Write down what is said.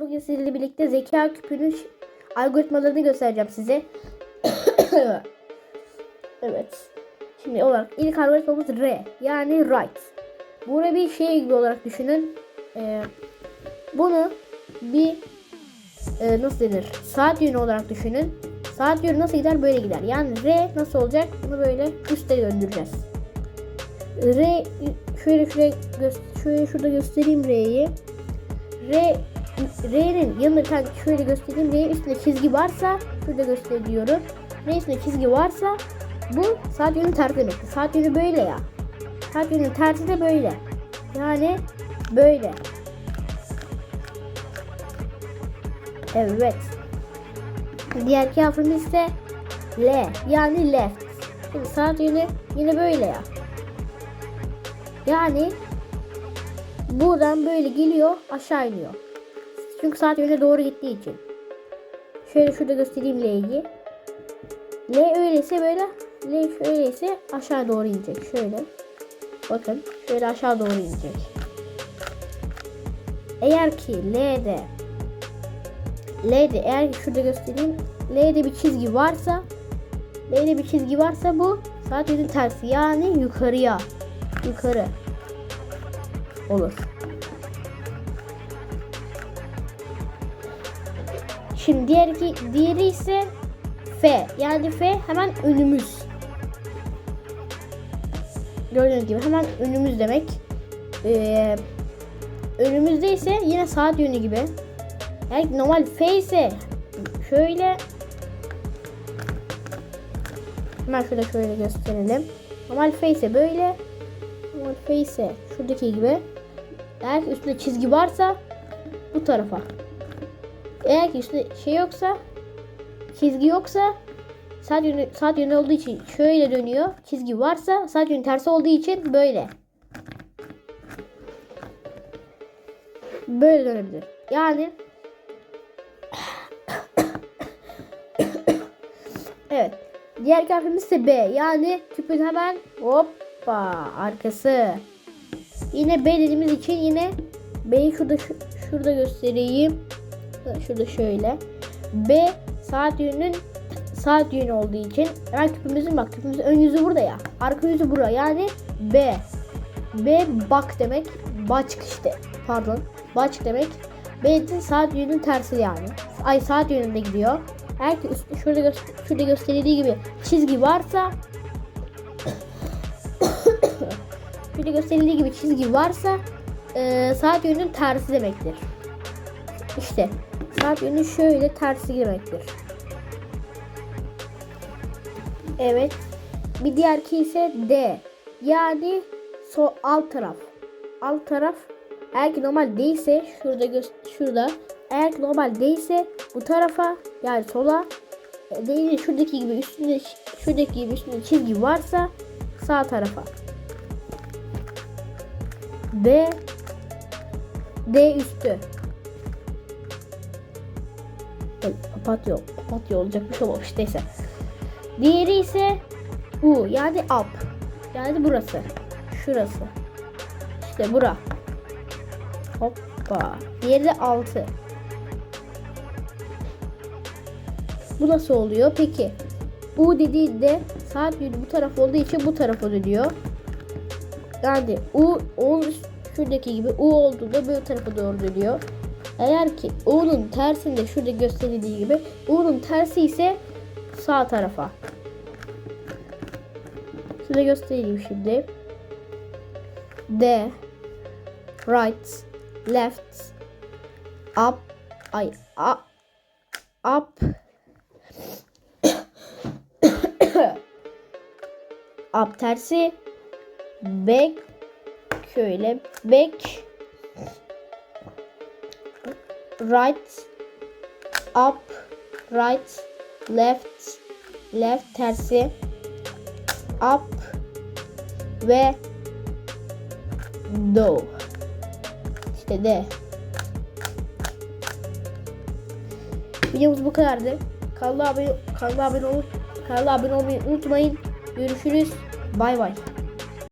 Bugün sizinle birlikte zeka küpünün algoritmalarını göstereceğim size. evet. Şimdi olarak ilk algoritmamız R yani right. Bunu bir şey gibi olarak düşünün. Ee, bunu bir e, nasıl denir? Saat yönü olarak düşünün. Saat yönü nasıl gider? Böyle gider. Yani R nasıl olacak? Bunu böyle üste döndüreceğiz. R şöyle şuraya şöyle şurada göstereyim R'yi. R R'nin yanında tane şöyle göstereyim. R'nin üstünde çizgi varsa şurada gösteriyorum. R üstünde çizgi varsa bu saat yönü tersi demektir. Saat yönü böyle ya. Saat yönü tersi de böyle. Yani böyle. Evet. Diğer harfimiz ise L yani left. Şimdi saat yönü yine böyle ya. Yani buradan böyle geliyor aşağı iniyor. Çünkü saat yöne doğru gittiği için. Şöyle şurada göstereyim L'yi. L öyleyse böyle L şöyleyse aşağı doğru inecek. Şöyle. Bakın şöyle aşağı doğru inecek. Eğer ki L'de L'de eğer ki şurada göstereyim L'de bir çizgi varsa L'de bir çizgi varsa bu saat yönü tersi yani yukarıya yukarı olur. Şimdi diğer iki, diğeri ise F. Yani F hemen önümüz. Gördüğünüz gibi hemen önümüz demek. Ee, önümüzde ise yine saat yönü gibi. Yani normal F ise şöyle hemen şöyle şöyle gösterelim. Normal F ise böyle. Normal F ise şuradaki gibi. Eğer üstünde çizgi varsa bu tarafa. Eğer ki üstünde şey yoksa çizgi yoksa saat yönü, saat yönü olduğu için şöyle dönüyor. Çizgi varsa saat yönü tersi olduğu için böyle. Böyle dönebilir. Yani Evet. Diğer harfimiz ise B. Yani küpün hemen hoppa arkası. Yine B dediğimiz için yine B'yi şurada şu- şurada göstereyim. Şurada şöyle. B saat yönünün saat yönü olduğu için hemen küpümüzün bak küpümüzün ön yüzü burada ya. Arka yüzü burada yani B. B bak demek. Baçk işte. Pardon. Baçk demek. B'nin saat yönünün tersi yani. Ay saat yönünde gidiyor. Eğer ki üst- şurada, gö- şurada gösterildiği gibi çizgi varsa şurada gösterildiği gibi çizgi varsa e, saat yönünün tersi demektir. İşte saat yönü şöyle tersi demektir. Evet. Bir diğer ki ise D. Yani sol alt taraf. Alt taraf eğer ki normal değilse şurada şurada eğer ki normal değilse bu tarafa yani sola e, değil de şuradaki gibi üstünde şuradaki gibi üstünde çizgi varsa sağ tarafa. D D üstü. Papatya, papatya olacakmış olmamış neyse. Diğeri ise U yani up. Yani burası. Şurası. İşte bura. Hoppa. Diğeri de 6. Bu nasıl oluyor? Peki. U dediğinde saat yönü bu taraf olduğu için bu tarafa dönüyor. Yani U, üst- şuradaki gibi U olduğunda böyle tarafa doğru dönüyor. Eğer ki U'nun tersinde şurada gösterildiği gibi U'nun tersi ise sağ tarafa. Size göstereyim şimdi. D right left up ay up up up tersi back şöyle back right up right left left tersi up ve do işte de videomuz bu kadardı. Kanala abone kanala abone olup kanala abone olmayı unutmayın. Görüşürüz. Bay bay